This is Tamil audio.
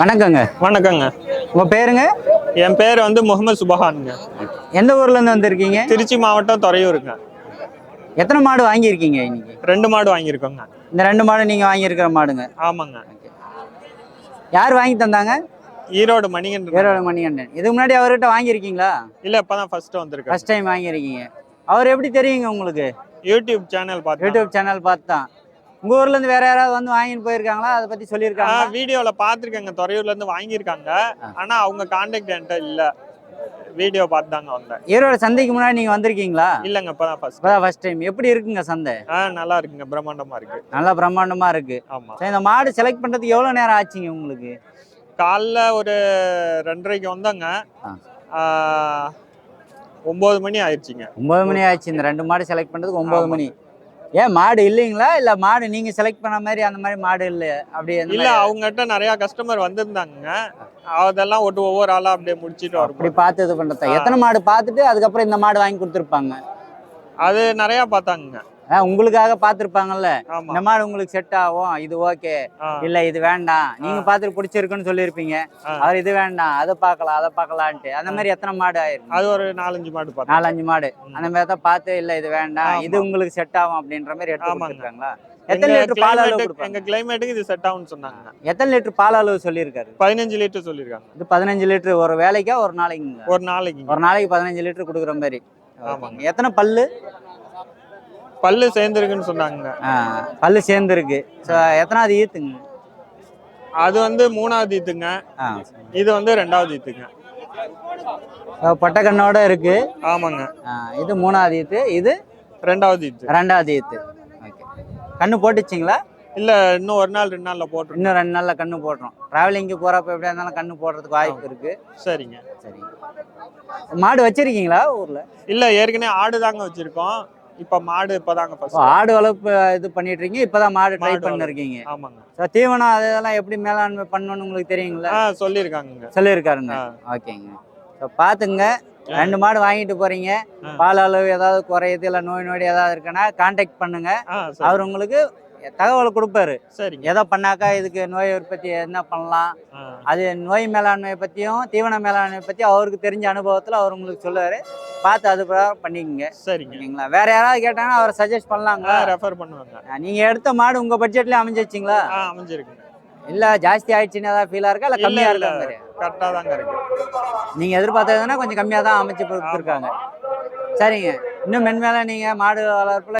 வணக்கங்க. வணக்கங்க. உங்க பேருங்க? என் பேர் வந்து முகமது சுபஹானுங்க. எந்த ஊர்ல இருந்து வந்திருக்கீங்க? திருச்சி மாவட்டம் துறையூருங்க. எத்தனை மாடு வாங்கியிருக்கீங்க இன்னைக்கு? ரெண்டு மாடு வாங்கியிருக்கோங்க. இந்த ரெண்டு மாடு நீங்க வாங்கியிருக்கிற மாடுங்க. ஆமாங்க. யார் வாங்கி தந்தாங்க? ஈரோடு மணிகண்டன். வேரோட மணிகண்டன். இதுக்கு முன்னாடி அவர்கிட்ட வாங்கியிருக்கீங்களா? இல்ல இப்பதான் ஃபர்ஸ்ட் வந்திருக்கேன். ஃபர்ஸ்ட் டைம் வாங்கியிருக்கீங்க. அவர் எப்படி தெரியுங்க உங்களுக்கு? யூடியூப் சேனல் பார்த்தேன். யூடியூப் சேனல் பார்த்து. தான் உங்க ஊர்ல இருந்து வேற யாராவது வந்து வாங்கிட்டு போயிருக்காங்களா? அதை பத்தி சொல்லியிருக்காங்க வீடியோல பாத்திருக்கேங்க. துறையூர்ல இருந்து வாங்கியிருக்காங்க. ஆ. ஆனா அவங்க கான்டாக்ட் என்கிட்ட இல்ல. வீடியோ பார்த்து தாங்க வந்தேன். ஈரோடு சந்தைக்கு முன்னாடி நீங்க வந்திருக்கீங்களா? இல்லங்க இப்பதான் ஃபர்ஸ்ட் இப்பதான் ஃபர்ஸ்ட் டைம் எப்படி இருக்குங்க சந்தை? ஆ நல்லா இருக்குங்க. பிரம்மாண்டமா இருக்கு. நல்லா பிரம்மாண்டமா இருக்கு. ஆமா. இந்த மாடு செலக்ட் பண்றதுக்கு எவ்வளவு நேரம் ஆச்சுங்க உங்களுக்கு? காலைல ஒரு ரெண்டரைக்கு வந்தாங்க. ஒன்பது மணி ஆயிடுச்சுங்க. ஒன்பது மணி ஆச்சு இந்த ரெண்டு மாடு செலக்ட் பண்றதுக்கு ஒன்பது. மணி. ஏன் மாடு இல்லைங்களா? இல்ல மாடு நீங்க செலக்ட் பண்ண மாதிரி அந்த மாதிரி மாடு இல்ல? அப்படி இல்ல அவங்ககிட்ட நிறைய கஸ்டமர் வந்திருந்தாங்க. அதெல்லாம் ஒட்டு ஒவ்வொரு ஆளா அப்படியே முடிச்சிட்டு அப்படி வரும் பார்த்து இது பண்றதா. எத்தனை மாடு பார்த்துட்டு அதுக்கப்புறம் இந்த மாடு வாங்கி கொடுத்துருப்பாங்க? அது நிறைய பார்த்தாங்க. உங்களுக்காக பார்த்துருப்பாங்கல்ல. ஆமா. இந்த மாடு உங்களுக்கு செட் ஆகும். இது ஓகே இல்ல இது வேண்டாம். நீங்க பார்த்துட்டு பிடிச்சிருக்குன்னு சொல்லியிருப்பீங்க. அவர் இது வேண்டாம். அதை பார்க்கலாம் அதை பார்க்கலான்ட்டு. அந்த மாதிரி எத்தனை மாடு ஆயிருக்கு? அது ஒரு நாலஞ்சு மாடு நாலஞ்சு மாடு. அந்த மாதிரி தான் பார்த்து இல்ல இது வேண்டாம். இது உங்களுக்கு செட் ஆகும் அப்படின்ற மாதிரி எடுத்து. கொடுத்துருக்காங்களா? எத்தனை லிட்டர் பால் அளவு எங்க கிளைமேட்டுக்கு இது செட் ஆகும்னு சொன்னாங்க. எத்தனை லிட்டர் பால் அளவு சொல்லியிருக்காரு? பதினஞ்சு லிட்டர் சொல்லியிருக்காங்க. இது பதினஞ்சு லிட்டர். ஒரு வேலைக்கா ஒரு நாளைக்குங்களா ஒரு நாளைக்கு ஒரு நாளைக்கு பதினஞ்சு லிட்டர் கொடுக்குற மாதிரி. எத்தனை பல்லு? பல்லு சேர்ந்துருக்குன்னு சொன்னாங்க. பல்லு சேர்ந்துருக்கு. ஸோ எத்தனாவது ஈத்துங்க? அது வந்து மூணாவது ஈத்துங்க. இது வந்து ரெண்டாவது ஈத்துங்க. பொட்டக்கண்ணோட இருக்கு. ஆமாங்க. இது மூணாவது ஈத்து. இது ரெண்டாவது ஈத்து. ரெண்டாவது ஈத்து. ஓகே கண்ணு போட்டுச்சிங்களா? இல்ல இன்னும் ஒரு நாள் ரெண்டு நாள்ல போட்டுருங்க இன்னும் ரெண்டு நாள்ல கண்ணு போடுறோம் டிராவலிங்க்கு போறப்ப எப்படியா இருந்தாலும் கண்ணு போடுறதுக்கு வாய்ப்பு இருக்கு. சரிங்க. சரி. மாடு வச்சிருக்கீங்களா ஊர்ல? இல்ல ஏற்கனவே ஆடு தாங்க வச்சிருக்கோம். இப்ப மாடு இப்பதாங்க ஃபர்ஸ்ட் ஆடு வளர்ப்பு இது பண்ணிட்டு இருக்கீங்க இப்பதான் மாடு ட்ரை பண்ணிருக்கீங்க. ஆமாங்க. தீவனம் அதெல்லாம் எப்படி மேலாண்மை பண்ணணும்னு உங்களுக்கு தெரியுங்களா? ஆ சொல்லியிருக்காங்க சொல்லியிருக்காருங்க. ஓகேங்க. ஸோ பார்த்துங்க ரெண்டு மாடு வாங்கிட்டு போறீங்க. பால் அளவு ஏதாவது குறையுது இல்லை நோய் நொடி ஏதாவது இருக்குன்னா கான்டாக்ட் பண்ணுங்க. அவர் உங்களுக்கு தகவல் கொடுப்பாரு. சரிங்க. எதை பண்ணாக்கா இதுக்கு நோய் உற்பத்தி என்ன பண்ணலாம்? அது நோய் மேலாண்மை பற்றியும் தீவன மேலாண்மை பற்றியும் அவருக்கு தெரிஞ்ச அனுபவத்தில் அவர் உங்களுக்கு சொல்லுவார். பார்த்து அது பிரகாரம் பண்ணிக்கங்க. சரிங்க. ஓகேங்களா? வேற யாராவது கேட்டாங்கன்னா அவர் சஜஸ்ட் பண்ணலாங்களா? ரெஃபர் பண்ணுவாங்க. நீங்கள் எடுத்த மாடு உங்கள் பட்ஜெட்லேயே அமைஞ்சிச்சிங்களா ஆ அமைஞ்சிருக்குங்க இல்லை ஜாஸ்தி ஆயிடுச்சுன்னு ஏதாவது ஃபீலாக இருக்கா? இல்லை கம்மியாக இல்ல. இருக்கா கரெக்டா தாங்க இருக்கு. நீங்கள் எதிர்பார்த்ததுன்னா கொஞ்சம் கம்மியாக தான் அமைச்சு கொடுத்துருக்காங்க. சரிங்க. இன்னும் மென்மேலே நீங்கள் மாடு வளர்ப்பில்